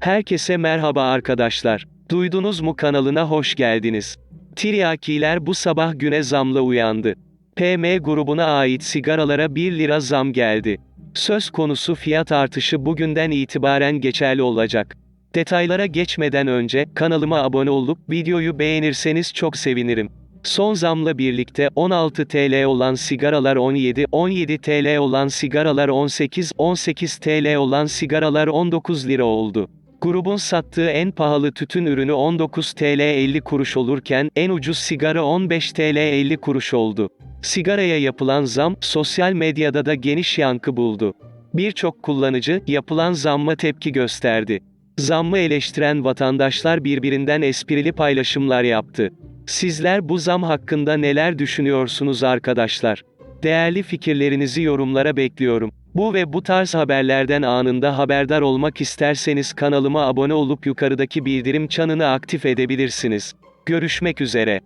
Herkese merhaba arkadaşlar. Duydunuz mu kanalına hoş geldiniz. Tiryakiler bu sabah güne zamla uyandı. PM grubuna ait sigaralara 1 lira zam geldi. Söz konusu fiyat artışı bugünden itibaren geçerli olacak. Detaylara geçmeden önce kanalıma abone olup videoyu beğenirseniz çok sevinirim. Son zamla birlikte 16 TL olan sigaralar 17, 17 TL olan sigaralar 18, 18 TL olan sigaralar 19 lira oldu. Grubun sattığı en pahalı tütün ürünü 19 TL 50 kuruş olurken en ucuz sigara 15 TL 50 kuruş oldu. Sigaraya yapılan zam sosyal medyada da geniş yankı buldu. Birçok kullanıcı yapılan zamma tepki gösterdi. Zammı eleştiren vatandaşlar birbirinden esprili paylaşımlar yaptı. Sizler bu zam hakkında neler düşünüyorsunuz arkadaşlar? Değerli fikirlerinizi yorumlara bekliyorum. Bu ve bu tarz haberlerden anında haberdar olmak isterseniz kanalıma abone olup yukarıdaki bildirim çanını aktif edebilirsiniz. Görüşmek üzere.